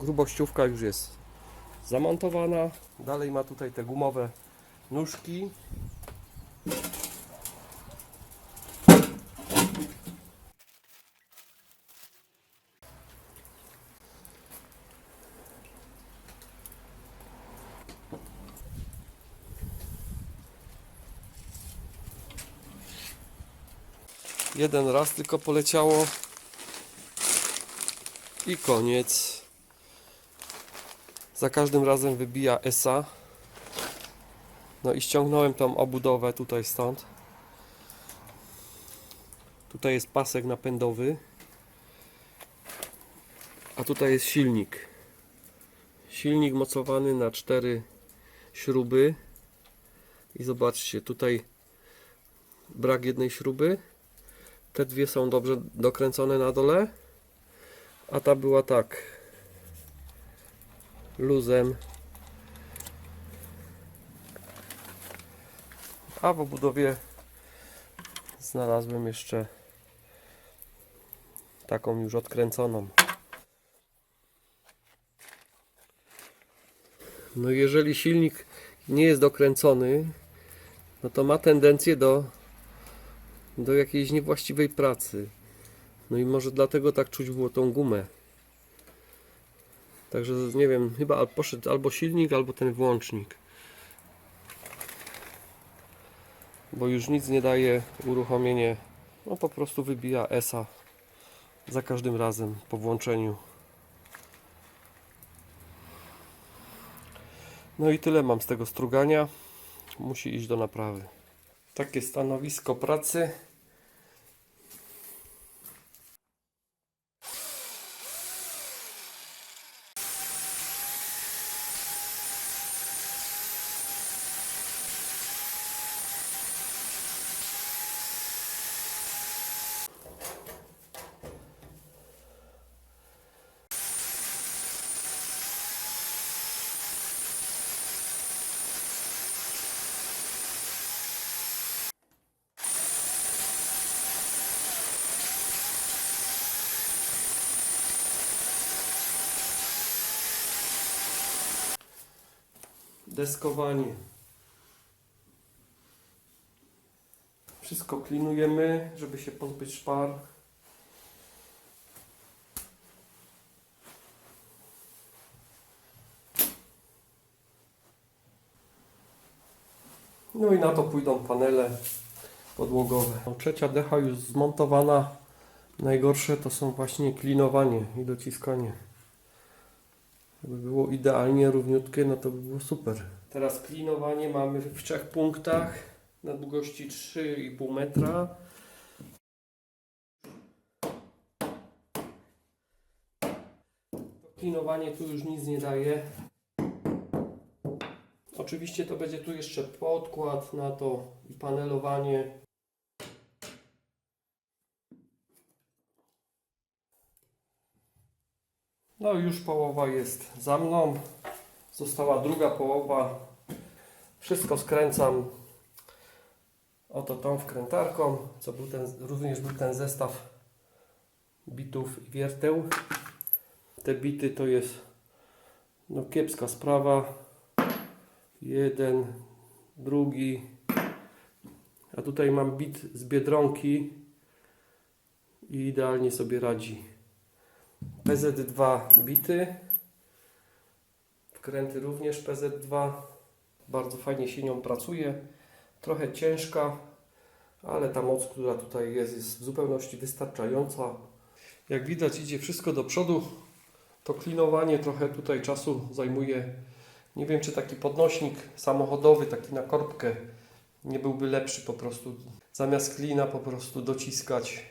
grubościówka już jest zamontowana. Dalej ma tutaj te gumowe nóżki. Jeden raz tylko poleciało i koniec. Za każdym razem wybija ESA. No i ściągnąłem tą obudowę tutaj stąd. Tutaj jest pasek napędowy. A tutaj jest silnik. Silnik mocowany na cztery śruby. I zobaczcie, tutaj brak jednej śruby. Te dwie są dobrze dokręcone na dole. A ta była tak. Luzem. A w obudowie znalazłem jeszcze taką już odkręconą. No jeżeli silnik nie jest dokręcony, no to ma tendencję do, do jakiejś niewłaściwej pracy. No i może dlatego tak czuć było tą gumę. Także nie wiem, chyba poszedł albo silnik, albo ten włącznik. Bo już nic nie daje uruchomienie. No po prostu wybija ESA za każdym razem po włączeniu. No i tyle mam z tego strugania. Musi iść do naprawy. Takie stanowisko pracy. Deskowanie. Wszystko klinujemy, żeby się pozbyć szpar. No i na to pójdą panele podłogowe. No, Trzecia decha już zmontowana. Najgorsze to są właśnie klinowanie i dociskanie. Gdyby było idealnie równiutkie, no to by było super. Teraz klinowanie mamy w trzech punktach na długości 3,5 metra. Klinowanie tu już nic nie daje. Oczywiście to będzie tu jeszcze podkład na to i panelowanie. No już połowa jest za mną. Została druga połowa. Wszystko skręcam oto tą wkrętarką, co był ten, również był ten zestaw bitów i wierteł. Te bity to jest no kiepska sprawa. Jeden, drugi. A tutaj mam bit z Biedronki i idealnie sobie radzi. PZ2 bity. Wkręty również PZ2. Bardzo fajnie się nią pracuje. Trochę ciężka, ale ta moc, która tutaj jest, jest w zupełności wystarczająca. Jak widać idzie wszystko do przodu. To klinowanie trochę tutaj czasu zajmuje. Nie wiem, czy taki podnośnik samochodowy, taki na korbkę, nie byłby lepszy po prostu. Zamiast klina po prostu dociskać.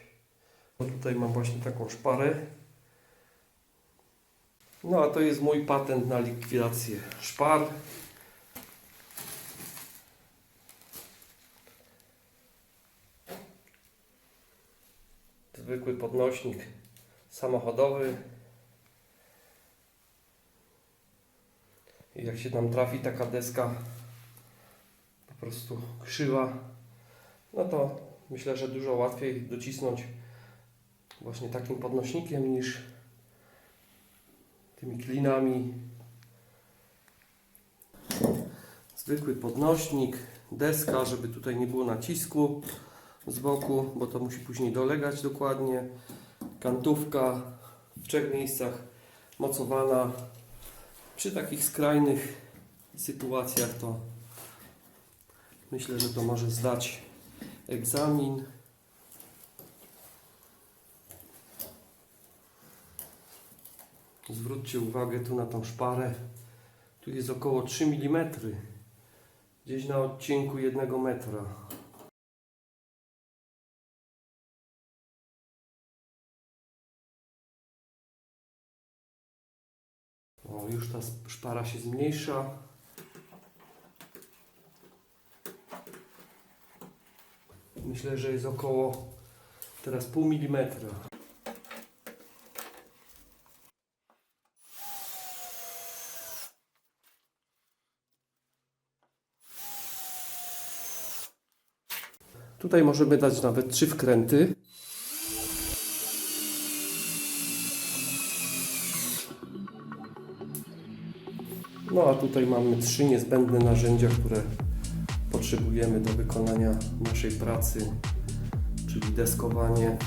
Bo Tutaj mam właśnie taką szparę. No a to jest mój patent na likwidację szpar. Zwykły podnośnik samochodowy. I jak się tam trafi taka deska po prostu krzywa, no to myślę, że dużo łatwiej docisnąć właśnie takim podnośnikiem niż tymi klinami. Zwykły podnośnik, deska, żeby tutaj nie było nacisku z boku, bo to musi później dolegać dokładnie. Kantówka w trzech miejscach mocowana. Przy takich skrajnych sytuacjach to myślę, że to może zdać egzamin. Zwróćcie uwagę tu na tą szparę. Tu jest około 3 mm. Gdzieś na odcinku 1 metra. O, już ta szpara się zmniejsza. Myślę, że jest około teraz pół milimetra. Tutaj możemy dać nawet trzy wkręty. No a tutaj mamy trzy niezbędne narzędzia, które potrzebujemy do wykonania naszej pracy, czyli deskowanie.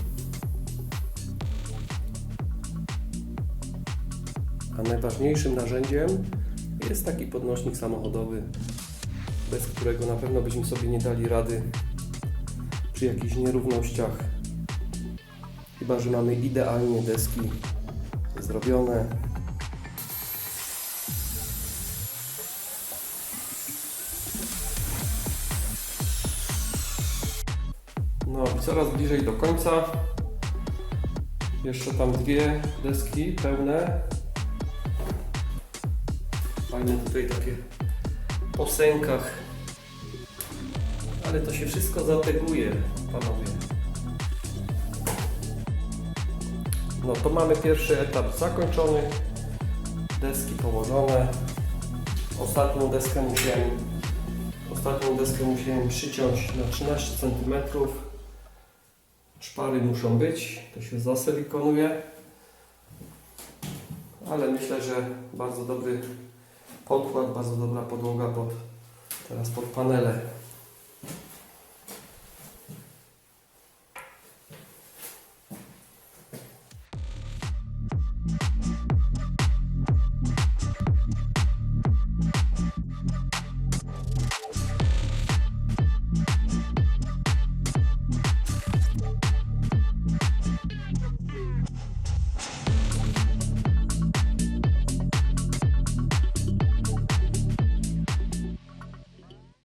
A najważniejszym narzędziem jest taki podnośnik samochodowy, bez którego na pewno byśmy sobie nie dali rady przy jakichś nierównościach. Chyba, że mamy idealnie deski zrobione. No i coraz bliżej do końca. Jeszcze tam dwie deski pełne. Fajne tutaj takie po sękach. Ale to się wszystko zateguje, panowie. No to mamy pierwszy etap zakończony. Deski położone. Ostatnią deskę musiałem Ostatnią deskę musiałem przyciąć na 13 cm. Szpary muszą być, to się zasilikonuje. Ale myślę, że bardzo dobry podkład, bardzo dobra podłoga pod, teraz pod panele.